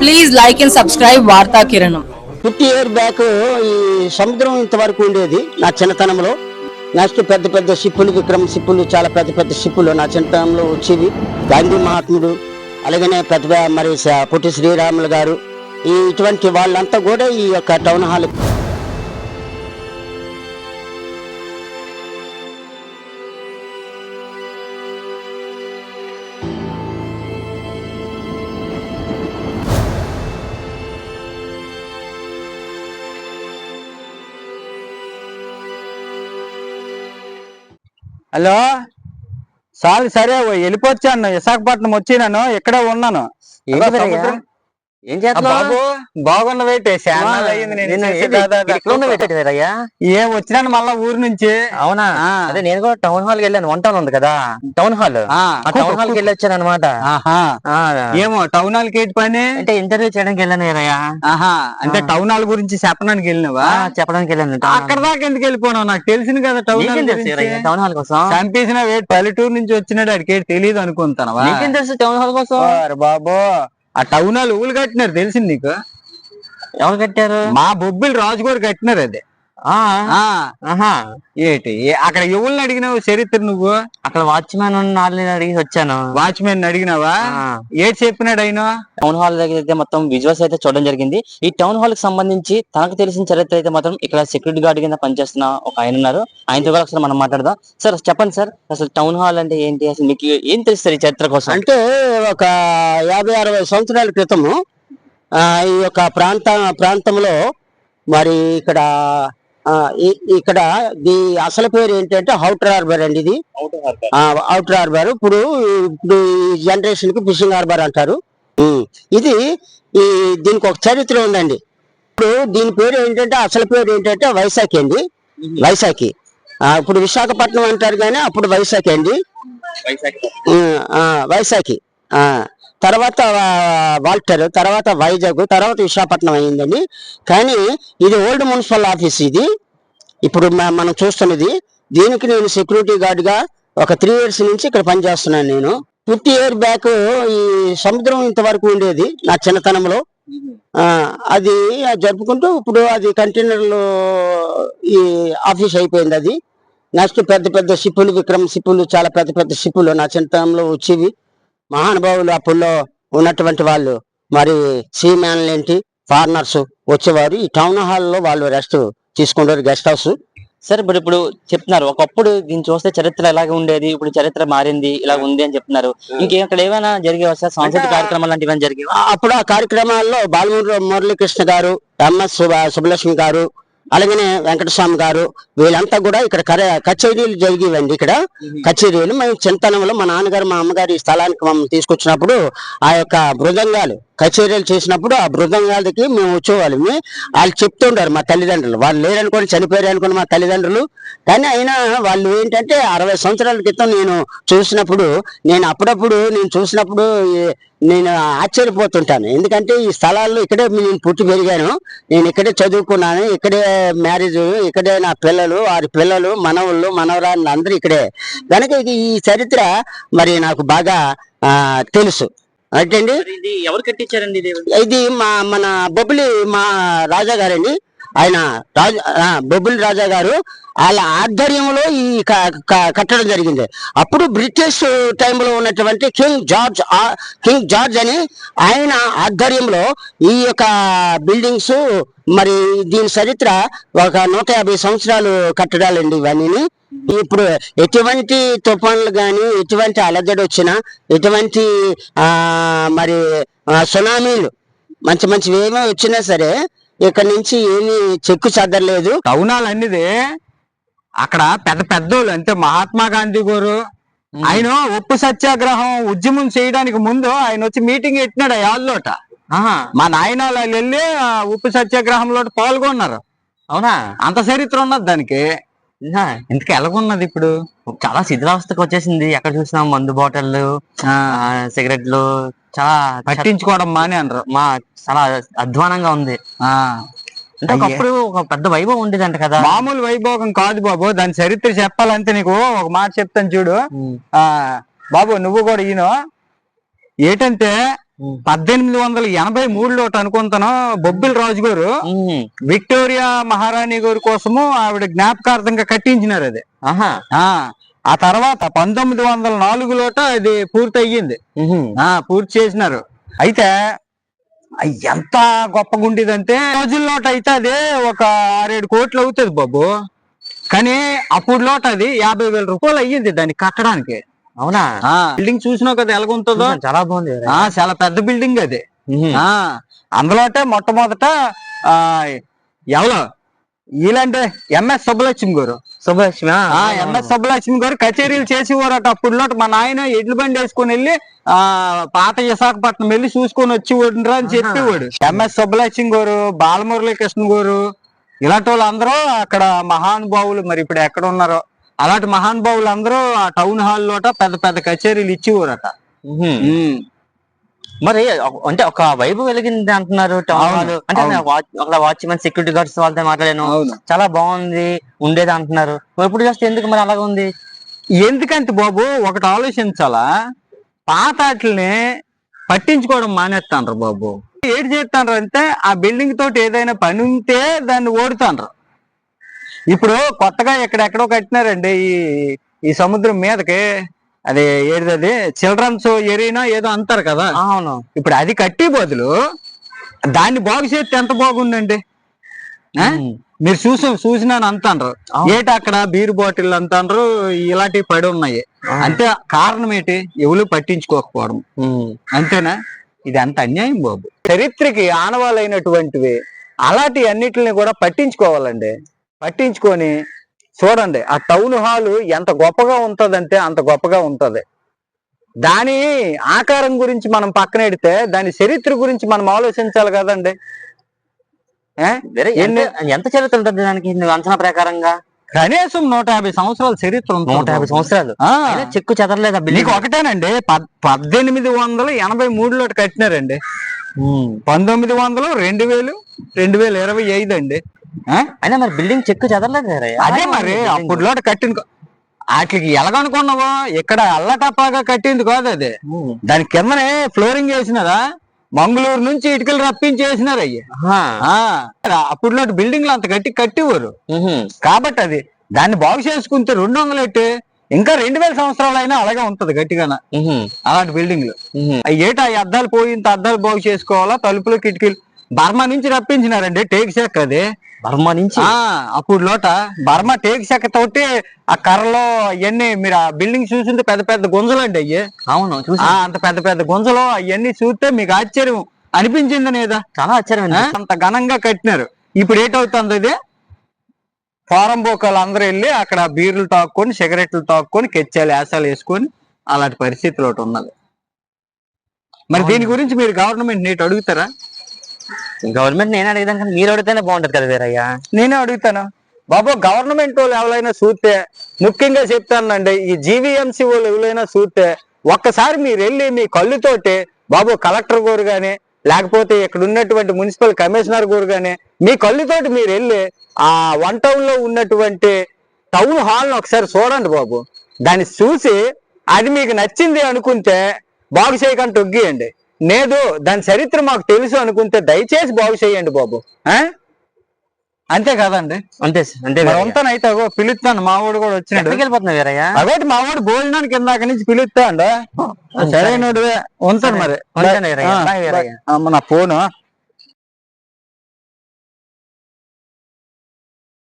Please like and subscribe వార్తా కిరణం fifty year back ఈ సముద్రం ఇంతవరకు ఉండేది నా చిన్నతనంలో. నెక్స్ట్ పెద్ద పెద్ద షిప్పులు విక్రమ్ షిప్పులు చాలా పెద్ద పెద్ద షిప్పులు నా చిన్నతనంలో వచ్చేవి. గాంధీ మహాత్ముడు అలాగనే పెద్ద మరి పొట్టి శ్రీరాములు గారు ఈ ఇటువంటి వాళ్ళంతా కూడా ఈ యొక్క టౌన్ హాల్ హలో? సార్ సరే వెళ్ళిపోవచ్చాను విశాఖపట్నం వచ్చినాను ఇక్కడే ఉన్నాను. ఏం చేస్తున్నావు? బాబు బాగున్న? ఏం వచ్చినాను మళ్ళా ఊరు నుంచి. అవునా. అదే నేను కూడా టౌన్ హాల్కి వెళ్ళాను. వన్ టౌన్ ఉంది కదా? Town hall. టౌన్ హాల్కి వెళ్ళి వచ్చాను అనమాట ఏమో టౌన్ హాల్కి ఏంటి పని? అంటే ఇంటర్వ్యూ చేయడానికి వెళ్ళాను అంటే. టౌన్ హాల్ గురించి చెప్పడానికి వెళ్ళినవా? చెప్పడానికి వెళ్ళాను. అక్కడ దాకా ఎందుకు వెళ్ళిపోనావు? నాకు తెలిసింది కదా టౌన్ హాల్ టౌన్ హాల్ కోసం? చంపేసిన పల్లెటూరు నుంచి వచ్చినాడు అడికి తెలియదు తెలుసు టౌన్ హాల్ కోసం? బాబు. ఆ టౌన్ హాల్ ఊళ్ళు కట్టినారు తెలిసింది నీకు? ఎవరు కట్టారు? మా బొబ్బిలు రాజు కూడా కట్టినారు అది. ఏటి? ఏ- అక్కడ ఎవరిని అడిగినావు చరిత్ర నువ్వు? అక్కడ వాళ్ళని అడిగి వచ్చాను. వాచ్మెన్ అడిగినావా. ఏటి చెప్పినాడు ఆయన? టౌన్ హాల్ దగ్గర అయితే మొత్తం విజువల్స్ అయితే చూడడం జరిగింది. ఈ టౌన్ హాల్కి సంబంధించి తనకు తెలిసిన చరిత్ర అయితే మాత్రం ఇక్కడ సెక్యూరిటీ గార్డ్ కింద పనిచేస్తున్న ఒక ఆయన ఉన్నారు. ఆయనతో కూడా ఒకసారి మనం మాట్లాడదాం. సార్ చెప్పండి సార్ అసలు టౌన్ హాల్ అంటే ఏంటి? అసలు మీకు ఏం తెలుస్తుంది ఈ చరిత్ర కోసం? అంటే ఒక యాభై అరవై సంవత్సరాల క్రితము ఆ, ఈ యొక్క ప్రాంత ప్రాంతంలో మరి ఇక్కడ ఇక్కడ ది అసలు పేరు ఏంటంటే అవుటర్ హార్బర్ అండి ఇది. అవుటర్ హార్బర్ ఇప్పుడు ఇప్పుడు ఈ జనరేషన్కి ఫిషింగ్ హార్బర్ అంటారు. ఇది ఈ దీనికి ఒక చరిత్ర ఉందండి. ఇప్పుడు దీని పేరు ఏంటంటే అసలు పేరు ఏంటంటే వైశాఖి అండి. వైశాఖి ఇప్పుడు విశాఖపట్నం అంటారు కానీ అప్పుడు వైశాఖి అండి. వైశాఖి ఆ. తర్వాత వాల్టర్ తర్వాత వైజాగ్ తర్వాత విశాఖపట్నం అయిందండి. కానీ ఇది ఓల్డ్ మున్సిపల్ ఆఫీస్ ఇది. ఇప్పుడు మనం చూస్తున్నది దీనికి నేను సెక్యూరిటీ గార్డ్గా ఒక త్రీ ఇయర్స్ నుంచి ఇక్కడ పనిచేస్తున్నాను నేను. ఫిఫ్టీ ఇయర్ బ్యాక్ ఈ సముద్రం ఇంతవరకు ఉండేది నా చిన్నతనంలో. అది జరుపుకుంటూ ఇప్పుడు అది కంటైనర్లు ఈ ఆఫీస్ అయిపోయింది అది. నెక్స్ట్ పెద్ద పెద్ద షిప్పులు విక్రమ్ షిప్పులు చాలా పెద్ద పెద్ద షిప్పులు నా చిన్నతనంలో వచ్చేవి. మహానుభావులు అప్పుల్లో ఉన్నటువంటి వాళ్ళు. మరి సీ మ్యాన్లు ఏంటి? ఫారినర్స్ వచ్చేవారు. ఈ టౌన్ హాల్లో వాళ్ళు రెస్ట్ తీసుకుంటారు గెస్ట్ హౌస్. సార్ ఇప్పుడు ఇప్పుడు చెప్తున్నారు. ఒకప్పుడు దీన్ని చూస్తే చరిత్ర ఎలాగ ఉండేది? ఇప్పుడు చరిత్ర మారింది ఇలా ఉంది అని చెప్తున్నారు. ఇంకేం అక్కడ ఏమైనా జరిగేవా సార్? సాంస్కృతిక కార్యక్రమాలు లాంటివి ఏమైనా జరిగేవా? అప్పుడు ఆ కార్యక్రమాల్లో బాలమురళి మురళీకృష్ణ గారు ఎంఎస్ సుబ్బ- సుబ్బలక్ష్మి గారు అలాగనే వెంకటస్వామి గారు వీళ్ళంతా కూడా ఇక్కడ కర- కచేరీలు జరిగేవండి ఇక్కడ. కచేరీలు మేము చింతనంలో మా నాన్నగారు మా అమ్మగారు ఈ స్థలానికి మమ్మల్ని తీసుకొచ్చినప్పుడు ఆ యొక్క బృదంగాలు కచేరీలు చేసినప్పుడు ఆ బృందంగాలకి మేము వచ్చేవాళ్ళమే. వాళ్ళు చెప్తుంటారు మా తల్లిదండ్రులు. వాళ్ళు లేరనుకోని చనిపోయారు అనుకుని మా తల్లిదండ్రులు. కానీ అయినా వాళ్ళు ఏంటంటే అరవై సంవత్సరాల క్రితం నేను చూసినప్పుడు నేను అప్పుడప్పుడు నేను చూసినప్పుడు నేను ఆశ్చర్యపోతుంటాను. ఎందుకంటే ఈ స్థలాల్లో ఇక్కడే నేను పుట్టి పెరిగాను. నేను ఇక్కడే చదువుకున్నాను. ఇక్కడే మ్యారేజ్ ఇక్కడే నా పిల్లలు వారి పిల్లలు మనవుళ్ళు మనవరాళ్ళు అందరూ ఇక్కడే కనుక ఈ చరిత్ర మరి నాకు బాగా తెలుసు. ఇది ఎవరు కట్టించారండి ఇది ఇది మా మన బొబ్బిలి మా రాజా గారండి. ఆయన రాజు ఆ, బొబ్బిలి రాజా గారు వాళ్ళ ఆధ్వర్యంలో ఈ క- కట్టడం జరిగింది. అప్పుడు బ్రిటిష్ టైంలో ఉన్నటువంటి కింగ్ జార్జ్ కింగ్ జార్జ్ అని ఆయన ఆధ్వర్యంలో ఈ యొక్క బిల్డింగ్స్ మరి దీని చరిత్ర ఒక నూట యాభై సంవత్సరాలు కట్టడాలండి ఇవన్నీ ఇప్పుడు ఎటువంటి తుఫాన్లు కానీ ఎటువంటి అలజడి వచ్చినా ఎటువంటి మరి సునామీలు మంచి మంచివి ఏమీ వచ్చినా సరే ఇక్కడ నుంచి ఏమీ చెక్కు చెదరలేదు టౌన్ హాల్ అన్నిది అక్కడ పెద్ద పెద్దోళ్ళు అంటే మహాత్మా గాంధీ గారు. ఆయన ఉప్పు సత్యాగ్రహం ఉద్యమం చేయడానికి ముందు ఆయన వచ్చి మీటింగ్ పెట్టినాడు ఆ యాళ్ళోట మా నాయన వాళ్ళు ఉప్పు సత్యాగ్రహంలో పాల్గొన్నారు. అవునా? అంత చరిత్ర ఉన్నది దానికి? ఇంతకు ఎలాగున్నది ఇప్పుడు? చాలా శిథిలావస్థకు వచ్చేసింది. ఎక్కడ చూసినా మందు బాటిల్లు ఆ, సిగరెట్లు చాలా పట్టించుకోవడం మాని అనరు. మా చాలా అధ్వానంగా ఉంది. ఆ, అంటే ఒకప్పుడు ఒక పెద్ద వైభవం ఉండేదంట కదా. మామూలు వైభోగం కాదు బాబు. దాని చరిత్ర చెప్పాలంటే నీకు ఒక మాట చెప్తాను చూడు. ఆ బాబు నువ్వు కూడా ఈయన. ఏంటంటే పద్దెనిమిది వందల ఎనభై మూడులో అనుకుంటాను బొబ్బిల్ రాజు గారు. విక్టోరియా మహారాణి గారి కోసము ఆవిడ జ్ఞాపకార్థంగా కట్టించినారు అది. ఆహా. ఆ తర్వాత పంతొమ్మిది వందల నాలుగులోట అది పూర్తి అయ్యింది పూర్తి చేసినారు. అయితే అయ్ ఎంత గొప్పగా ఉండేదంటే రోజుల్లోట అయితే అది ఒక ఆరేడు కోట్లు అవుతుంది బాబు. కానీ అప్పుడు లోట అది యాభై వేల రూపాయలు అయ్యింది దాన్ని కట్టడానికి. అవునా? ఆ బిల్డింగ్ చూసినావు కదా ఎలాగుంటుందో? చాలా బాగుంది చాలా పెద్ద బిల్డింగ్ అది. ఆ అందులోటే మొట్టమొదట ఆ ఎవరు? వీళ్ళంటే ఎంఎస్ సుబ్బలక్ష్మి గారు. ఆ? ఎంఎస్ సుబ్బలక్ష్మి గారు కచేరీలు చేసేవారట అప్పుడులో మా నాయన ఎడ్ల బండి వేసుకొని వెళ్ళి ఆ పాత విశాఖపట్నం వెళ్ళి చూసుకొని వచ్చి వడ్రా అని చెప్పేవాడు. ఎంఎస్ సుబ్బలక్ష్మి గారు బాలమురళీ కృష్ణ గారు ఇలాంటి వాళ్ళందరూ అక్కడ మహానుభావులు మరి ఇప్పుడు ఎక్కడ ఉన్నారో అలాంటి మహానుభావులు అందరూ ఆ టౌన్ హాల్ లోట పెద్ద పెద్ద కచేరీలు ఇచ్చేవారట. మరి అంటే ఒక వైపు వెలిగింది అంటున్నారు టౌన్ హాల్. అంటే అక్కడ వాచ్మెన్ సెక్యూరిటీ గార్డ్స్ వాళ్ళతో మాట్లాడాను. చాలా బాగుంది ఉండేది అంటున్నారు. ఇప్పుడు చేస్తే ఎందుకు మరి అలాగ ఉంది? ఎందుకంటే బాబు ఒకటి ఆలోచించాలా? పాత వాటిని పట్టించుకోవడం మానేస్తాండ్రు బాబు. ఏడు చేస్తాండ్రు అంటే ఆ బిల్డింగ్ తోటి ఏదైనా పని ఉంటే దాన్ని ఓడుతాండ్రు. ఇప్పుడు కొత్తగా ఎక్కడెక్కడో కట్టినారండి ఈ ఈ సముద్రం మీదకి. అది ఏది చిల్డ్రన్స్ ఎరీనా ఏదో అంటారు కదా. అవును. ఇప్పుడు అది కట్టి బదులు దాన్ని బాగు చేస్తే ఎంత బాగుందండి. మీరు చూసి చూసినాను అవును. ఏటి అక్కడ బీర్ బాటిల్ అంటాండ్రు? ఇలాంటివి పడి ఉన్నాయి. అంటే కారణం ఏంటి? ఎవరు పట్టించుకోకపోవడం. అంతేనా? ఇది అంత అన్యాయం బాబు. చరిత్రకి ఆనవాలైనటువంటివి అలాంటి అన్నిటిని కూడా పట్టించుకోవాలండి. పట్టించుకొని చూడండి ఆ టౌన్ హాల్ ఎంత గొప్పగా ఉంటదంటే అంత గొప్పగా ఉంటది. దాని ఆకారం గురించి మనం పక్కనెడితే దాని చరిత్ర గురించి మనం ఆలోచించాలి కదండి. ఎంత చరిత్ర ఉంటుంది దానికి? అంచనా ప్రకారంగా? కనీసం నూట యాభై సంవత్సరాల చరిత్ర ఉంటుంది. నూట యాభై సంవత్సరాలు. చెక్కు చెదరలేదు బిల్డింగ్? ఒకటేనండి పద్- పద్దెనిమిది వందల ఎనభై మూడులో కట్టినారండి. పంతొమ్మిది వందలు రెండు వేలు రెండు వేల ఇరవై ఐదు అండి? అయినా మరి బిల్డింగ్ చెక్కు చెదరలేదు వేరే అదే మరి అప్పుడులో కట్టిన వాటికి ఎలాగనుకున్నావో ఇక్కడ అల్లటప్పాగా కట్టింది కాదు అది. దాని కిందనే ఫ్లోరింగ్ వేసినారా? మంగళూరు నుంచి ఇటుకలు రప్పించి వేసినారు అయ్యి అప్పుడులో బిల్డింగ్లు అంత గట్టి కట్టివారు. కాబట్టి అది దాన్ని బాగు చేసుకుంటే రెండు వందలు ఎట్టు ఇంకా రెండు వేల సంవత్సరాలు అయినా అలాగే ఉంటది గట్టిగాన. అలాంటి బిల్డింగ్లు. ఏటా అద్దాలు పోయి ఇంత అద్దాలు బాగు చేసుకోవాలా? తలుపులు కిటికీలు. బర్మా నుంచి రప్పించినారండి టేక్ చెక్క అది. బర్మా నుంచి? అప్పుడు లోట బర్మా టేక్ చెక్క తోటి ఆ కర్రలో అవన్నీ మీరు ఆ బిల్డింగ్ చూసింటే పెద్ద పెద్ద గుంజలు అండి అయ్యి. అవును అంత పెద్ద పెద్ద గుంజలు అవన్నీ చూస్తే మీకు ఆశ్చర్యం అనిపించింది లేదా? చాలా ఆశ్చర్యం? అంత ఘనంగా కట్టినారు. ఇప్పుడు ఏటవుతుంది ఇది? ఫారం బోకాలు అందరూ వెళ్ళి అక్కడ బీర్లు తాక్కొని సిగరెట్లు తాక్కొని కెచ్చాలు యాసాలు వేసుకొని అలాంటి పరిస్థితులు ఒకటి ఉన్నది. మరి దీని గురించి మీరు గవర్నమెంట్ నీటి అడుగుతారా? గవర్నమెంట్ నేను అడిగేదాం కానీ మీరు అడిగితేనే బాగుంటది కదా వేరయ్యా. నేనే అడుగుతాను? బాబు గవర్నమెంట్ వాళ్ళు ఎవరైనా చూస్తే ముఖ్యంగా చెప్తానండి ఈ జీవీఎంసీ వాళ్ళు ఎవరైనా చూస్తే ఒక్కసారి మీరు వెళ్ళి మీ కళ్ళుతోటి బాబు కలెక్టర్ గారు కానీ లేకపోతే ఇక్కడ ఉన్నటువంటి మున్సిపల్ కమిషనర్ గారు కానీ మీ కళ్ళుతోటి మీరు వెళ్ళి ఆ వన్ టౌన్లో ఉన్నటువంటి టౌన్ హాల్ని ఒకసారి చూడండి బాబు. దాన్ని చూసి అది మీకు నచ్చింది అనుకుంటే బాగు చేయకుండా తొగ్గియండి. లేదు దాని చరిత్ర మాకు తెలుసు అనుకుంటే దయచేసి బాగు చేయండి బాబు. ఆ? అంతే కదండి. అంతే అంతే. ఉంటానైతే అగో పిలుస్తాను మావాడు కూడా వచ్చినాడు. ఎక్కడికి వెళ్ళిపోతున్నావు వీరయ్య? అగోటి మావాడు భోజనానికి ఇందాక నుంచి పిలుస్తా అండి సరైనడు ఉంటాను మరి నా ఫోను.